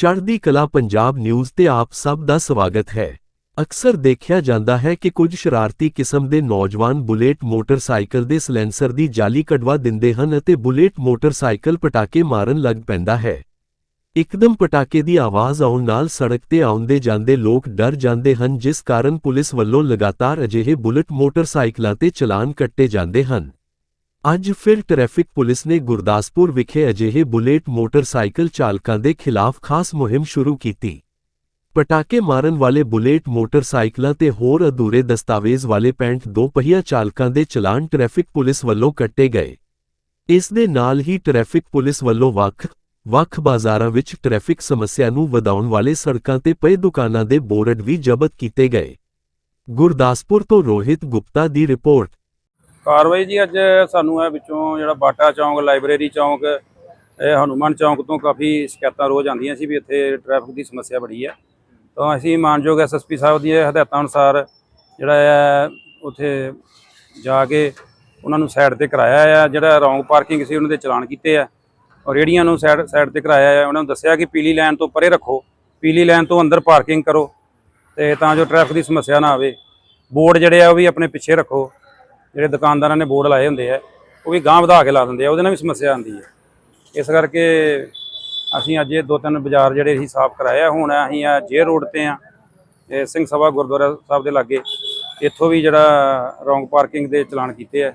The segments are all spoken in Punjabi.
ਚੜ੍ਹਦੀ ਕਲਾ ਪੰਜਾਬ ਨਿਊਜ਼ ਤੇ ਆਪ ਸਭ ਦਾ ਸਵਾਗਤ ਹੈ। ਅਕਸਰ ਦੇਖਿਆ ਜਾਂਦਾ ਹੈ ਕਿ ਕੁਝ ਸ਼ਰਾਰਤੀ ਕਿਸਮ ਦੇ ਨੌਜਵਾਨ ਬੁਲੇਟ ਮੋਟਰਸਾਈਕਲ ਦੇ ਸਲੈਂਸਰ ਦੀ ਜਾਲੀ ਕਢਵਾ ਦਿੰਦੇ ਹਨ ਅਤੇ ਬੁਲੇਟ ਮੋਟਰਸਾਈਕਲ ਪਟਾਕੇ ਮਾਰਨ ਲੱਗ ਪੈਂਦਾ ਹੈ। ਇੱਕਦਮ ਪਟਾਕੇ ਦੀ ਆਵਾਜ਼ ਆਉਣ ਨਾਲ ਸੜਕ ਤੇ ਆਉਂਦੇ ਜਾਂਦੇ ਲੋਕ ਡਰ ਜਾਂਦੇ ਹਨ ਜਿਸ ਕਾਰਨ ਪੁਲਿਸ ਵੱਲੋਂ ਲਗਾਤਾਰ ਅਜਿਹੇ ਬੁਲੇਟ ਮੋਟਰਸਾਈਕਲਾਂ ਤੇ ਚਲਾਨ ਕੱਟੇ ਜਾਂਦੇ ਹਨ। ਅੱਜ ਫਿਰ ਟ੍ਰੈਫਿਕ ਪੁਲਿਸ ਨੇ ਗੁਰਦਾਸਪੁਰ ਵਿਖੇ ਅਜਿਹੇ ਬੁਲੇਟ ਮੋਟਰਸਾਈਕਲ ਚਾਲਕਾਂ ਦੇ ਖਿਲਾਫ ਖਾਸ ਮੁਹਿੰਮ ਸ਼ੁਰੂ ਕੀਤੀ। ਪਟਾਕੇ ਮਾਰਨ ਵਾਲੇ ਬੁਲੇਟ ਮੋਟਰਸਾਈਕਲਾਂ ਤੇ ਹੋਰ ਅਧੂਰੇ ਦਸਤਾਵੇਜ਼ ਵਾਲੇ 65 ਦੋ ਪਹੀਆ ਚਾਲਕਾਂ ਦੇ ਚਲਾਨ ਟ੍ਰੈਫਿਕ ਪੁਲਿਸ ਵੱਲੋਂ ਕੱਟੇ ਗਏ। ਇਸ ਦੇ ਨਾਲ ਹੀ ਟ੍ਰੈਫਿਕ ਪੁਲਿਸ ਵੱਲੋਂ ਵੱਖ ਵੱਖ ਬਾਜ਼ਾਰਾਂ ਵਿੱਚ ਟ੍ਰੈਫਿਕ ਸਮੱਸਿਆ ਨੂੰ ਵਧਾਉਣ ਵਾਲੇ ਸੜਕਾਂ ਤੇ ਪਏ ਦੁਕਾਨਾਂ ਦੇ ਬੋਰਡ ਵੀ ਜ਼ਬਤ ਕੀਤੇ ਗਏ। ਗੁਰਦਾਸਪੁਰ ਤੋਂ ਰੋਹਿਤ ਗੁਪਤਾ ਦੀ ਰਿਪੋਰਟ। ਕਾਰਵਾਈ ਜੀ ਅੱਜ ਸਾਨੂੰ ਇਹ ਵਿੱਚੋਂ ਜਿਹੜਾ ਬਾਟਾ ਚੌਂਕ, ਲਾਇਬ੍ਰੇਰੀ ਚੌਂਕ, ਇਹ ਹਨੂਮਾਨ ਚੌਂਕ ਤੋਂ ਕਾਫੀ ਸ਼ਿਕਾਇਤਾਂ ਰੋਜ਼ ਆਉਂਦੀਆਂ ਸੀ ਵੀ ਇੱਥੇ ਟ੍ਰੈਫਿਕ ਦੀ ਸਮੱਸਿਆ ਬੜੀ ਹੈ। ਤਾਂ ਅਸੀਂ ਮਾਨਯੋਗ ਐਸਐਸਪੀ ਸਾਹਿਬ ਦੀਆਂ ਹਦਾਇਤਾਂ ਅਨੁਸਾਰ ਜਿਹੜਾ ਹੈ, ਉੱਥੇ ਜਾ ਕੇ ਉਹਨਾਂ ਨੂੰ ਸਾਈਡ ਤੇ ਕਰਾਇਆ ਆ, ਜਿਹੜਾ ਰੌਂਗ ਪਾਰਕਿੰਗ ਸੀ ਉਹਨਾਂ ਦੇ ਚਲਾਨ ਕੀਤੇ ਆ। ਔਰ ਰੇੜੀਆਂ ਨੂੰ ਸਾਈਡ ਸਾਈਡ ਤੇ ਕਰਾਇਆ ਆ। ਉਹਨਾਂ ਨੂੰ ਦੱਸਿਆ ਕਿ ਪੀਲੀ ਲਾਈਨ ਤੋਂ ਪਰੇ ਰੱਖੋ, ਪੀਲੀ ਲਾਈਨ ਤੋਂ ਅੰਦਰ ਪਾਰਕਿੰਗ ਕਰੋ ਤੇ ਤਾਂ ਜੋ ਟ੍ਰੈਫਿਕ ਦੀ ਸਮੱਸਿਆ ਨਾ ਆਵੇ। ਬੋਰਡ ਜਿਹੜੇ ਆ ਉਹ ਵੀ ਆਪਣੇ ਪਿੱਛੇ ਰੱਖੋ। ਜਿਹੜੇ ਦੁਕਾਨਦਾਰਾਂ ਨੇ ਬੋਰਡ ਲਾਏ ਹੁੰਦੇ ਆ ਉਹ ਵੀ ਗਾਂਹ ਵਧਾ ਕੇ ਲਾ ਦਿੰਦੇ ਆ ਉਹਦੇ ਨਾਲ ਵੀ ਸਮੱਸਿਆ ਆਉਂਦੀ ਹੈ ਇਸ ਕਰਕੇ ਅਸੀਂ ਅੱਜ ਇਹ ਦੋ ਤਿੰਨ ਬਾਜ਼ਾਰ ਜਿਹੜੇ ਅਸੀਂ ਸਾਫ਼ ਕਰਾਏ ਆ ਹੁਣ ਅਸੀਂ ਆ ਜੇ ਰੋਡ ਤੇ ਆ ਸਿੰਘ ਸਭਾ ਗੁਰਦੁਆਰਾ ਸਾਹਿਬ ਦੇ ਲਾਗੇ ਇੱਥੋਂ ਵੀ ਜਿਹੜਾ ਰੌਂਗ ਪਾਰਕਿੰਗ ਦੇ ਚਲਾਨ ਕੀਤੇ ਆ।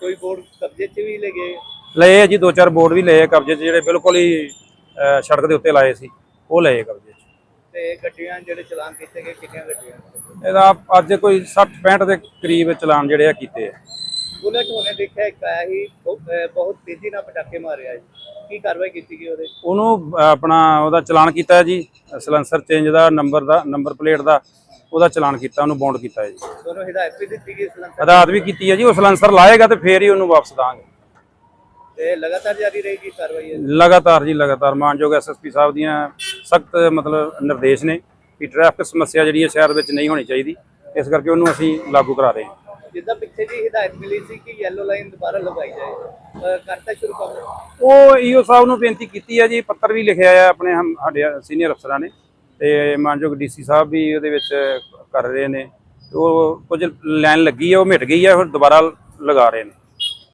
ਕੋਈ ਬੋਰਡ ਕਬਜ਼ੇ 'ਚ ਵੀ ਲੈ ਗਏ? ਲਏ ਜੀ ਦੋ ਚਾਰ ਬੋਰਡ ਵੀ ਲਏ ਕਬਜ਼ੇ 'ਚ ਜਿਹੜੇ ਬਿਲਕੁਲ ਹੀ ਸੜਕ ਦੇ ਉੱਤੇ ਲਾਏ ਸੀ ਉਹ ਲਏ ਕਬਜ਼ੇ। ਤੇ ਗੱਡੀਆਂ ਜਿਹੜੇ ਚਲਾਨ ਕੀਤੇ ਗਏ ਕਿੰਨੀਆਂ ਗੱਡੀਆਂ? ਇਹਦਾ ਅੱਜ ਕੋਈ 60 65 ਦੇ ਕਰੀਬ ਚਲਾਨ ਜਿਹੜੇ ਆ ਕੀਤੇ ਦੇਖਿਆ ਇੱਕ ਆਇਆ ਹੀ ਬਹੁਤ ਤੇਜ਼ੀ ਨਾਲ ਪਟਾਕੇ ਮਾਰਿਆ ਜੀ। ਕੀ ਕਾਰਵਾਈ ਕੀਤੀ ਗਈ ਉਹਦੇ? ਉਹਨੂੰ ਆਪਣਾ ਉਹਦਾ ਚਲਾਨ ਕੀਤਾ ਜੀ ਸਲੈਂਸਰ ਚੇਂਜ ਦਾ ਨੰਬਰ ਦਾ ਨੰਬਰ ਪਲੇਟ ਦਾ ਉਹਦਾ ਚਲਾਨ ਕੀਤਾ ਉਹਨੂੰ ਬੌਂਡ ਕੀਤਾ ਹੈ ਜੀ। ਦੋਨੋਂ ਹਦਾਇਤ ਵੀ ਦਿੱਤੀ ਗਈ ਸਲੰਸਰ ਹਦਾਇਤ ਵੀ ਕੀਤੀ ਹੈ ਜੀ ਉਹ ਸਲੈਂਸਰ ਲਾਏਗਾ ਤੇ ਫੇਰ ਹੀ ਉਹਨੂੰ ਵਾਪਸ ਦਾਂਗੇ। ਤੇ ਲਗਾਤਾਰ ਜਾਰੀ ਰਹੇਗੀ ਕਾਰਵਾਈ? ਲਗਾਤਾਰ ਜੀ ਲਗਾਤਾਰ। ਮਾਨਯੋਗ ਐਸਐਸਪੀ ਸਾਹਿਬ ਦੀਆਂ ਸਖਤ ਮਤਲਬ ਨਿਰਦੇਸ਼ ਨੇ ਕਿ ਟ੍ਰੈਫਿਕ ਸਮੱਸਿਆ ਜਿਹੜੀ ਹੈ ਸ਼ਹਿਰ ਵਿੱਚ ਨਹੀਂ ਹੋਣੀ ਚਾਹੀਦੀ। ਇਸ ਕਰਕੇ ਉਹਨੂੰ ਅਸੀਂ ਲਾਗੂ ਕਰਾ ਰਹੇ ਹਾਂ। ਜਿੱਦਾਂ ਪਿੱਛੇ ਜੀ ਹਦਾਇਤ ਮਿਲੀ ਸੀ ਕਿ ਯੈਲੋ ਲਾਈਨ ਦੁਬਾਰਾ ਲਗਾਈ ਜਾਏ ਕਰਤਾ ਸ਼ੁਰੂ ਕਰ ਉਹ ਈਓ ਸਾਹਿਬ ਨੂੰ ਬੇਨਤੀ ਕੀਤੀ ਹੈ ਜੀ ਪੱਤਰ ਵੀ ਲਿਖਿਆ ਹੈ ਆਪਣੇ ਸਾਡੇ ਸੀਨੀਅਰ ਅਫਸਰਾਂ ਨੇ। ਤੇ ਮਾਨਯੋਗ ਡੀਸੀ ਸਾਹਿਬ ਵੀ ਉਹਦੇ ਵਿੱਚ ਕਰ ਰਹੇ ਨੇ। ਉਹ ਕੁਝ ਲਾਈਨ ਲੱਗੀ ਹੈ ਉਹ ਮਿਟ ਗਈ ਹੈ ਫਿਰ ਦੁਬਾਰਾ ਲਗਾ ਰਹੇ ਨੇ।